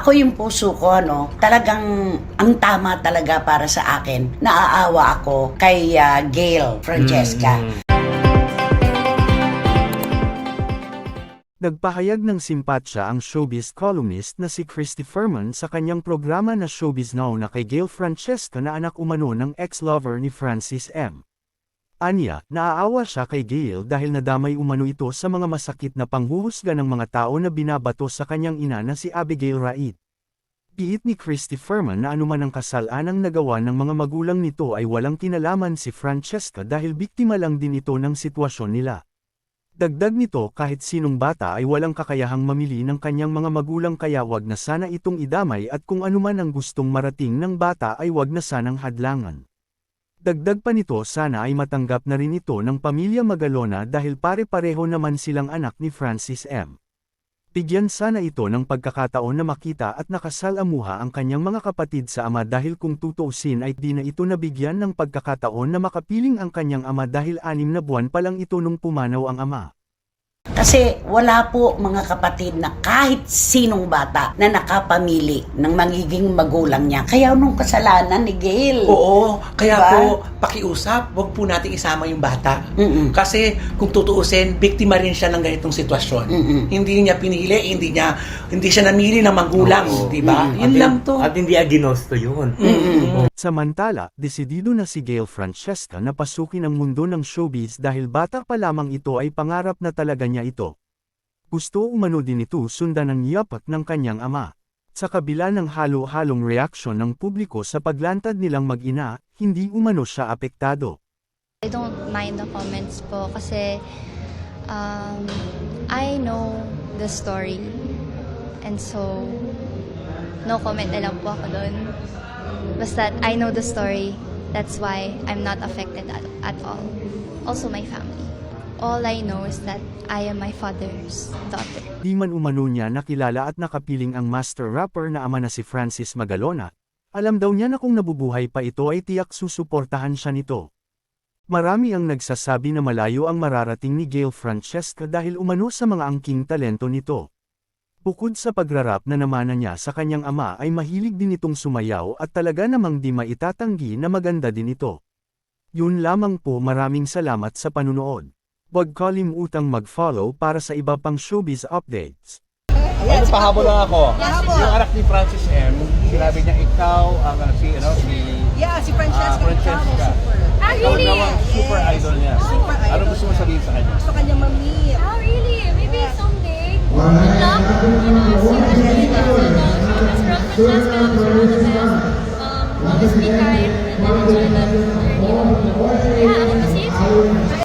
ako yung puso ko, no, talagang ang tama talaga para sa akin. Naaawa ako kay ah, Gail Francesca. Mm. Nagpahayag ng simpatsya ang showbiz columnist na si Christy Furman sa kanyang programa na Showbiz Now na kay Gail Francesca na anak umano ng ex-lover ni Francis M. Anya, naaawa siya kay Gail dahil nadamay umano ito sa mga masakit na panghuhusga ng mga tao na binabato sa kanyang ina na si Abigail Raid. Piit ni Christy Furman na anuman ang kasalanang nagawa ng mga magulang nito ay walang kinalaman si Francesca dahil biktima lang din ito ng sitwasyon nila. Dagdag nito kahit sinong bata ay walang kakayahang mamili ng kanyang mga magulang kaya wag na sana itong idamay at kung anuman ang gustong marating ng bata ay wag na sanang hadlangan. Dagdag pa nito sana ay matanggap na rin ito ng pamilya Magalona dahil pare-pareho naman silang anak ni Francis M. Bigyan sana ito ng pagkakataon na makita at nakasalamuha ang kanyang mga kapatid sa ama dahil kung tutuusin ay di na ito nabigyan ng pagkakataon na makapiling ang kanyang ama dahil anim na buwan pa lang ito nung pumanaw ang ama. Kasi wala po mga kapatid na kahit sinong bata na nakapamili ng magiging magulang niya. Kaya nung kasalanan ni Gail. Oo, kaya Diba? po, pakiusap, wag po nating isama yung bata. Mm-mm. Kasi kung tutuusin, biktima rin siya ng ganitong sitwasyon. Mm-mm. Hindi niya pinili, hindi niya hindi siya namili ng magulang, Oo. di ba? Mm. Yun lang to. At hindi aginosto yun. Mm-mm. Samantala, desidido na si Gail Francesca na pasukin ang mundo ng showbiz dahil bata pa lamang ito ay pangarap na talaga niya ito. Gusto umano din ito sundan ng yapak ng kanyang ama. Sa kabila ng halo-halong reaksyon ng publiko sa paglantad nilang mag-ina, hindi umano siya apektado. I don't mind the comments po kasi um, I know the story. And so, no comment na lang po ako doon. Basta I know the story. That's why I'm not affected at, at all. Also my family. All I know is that I am my father's daughter. Di man umano niya nakilala at nakapiling ang master rapper na ama na si Francis Magalona, alam daw niya na kung nabubuhay pa ito ay tiyak susuportahan siya nito. Marami ang nagsasabi na malayo ang mararating ni Gail Francesca dahil umano sa mga angking talento nito. Bukod sa pagrarap na namana niya sa kanyang ama ay mahilig din itong sumayaw at talaga namang di maitatanggi na maganda din ito. Yun lamang po maraming salamat sa panunood. Huwag kalimutang mag-follow para sa iba pang showbiz updates. Ano, pahabol lang ako. Yung anak ni Francis M, sinabi niya ikaw ang ano, si, ano, si Yeah, si Francesca. Francesca. Ah, Ikaw really? daw ang super idol niya. Super idol. Ano gusto mo sabihin sa kanya? Gusto kanya ma-meet. Oh, really? Maybe someday. Good Thank you.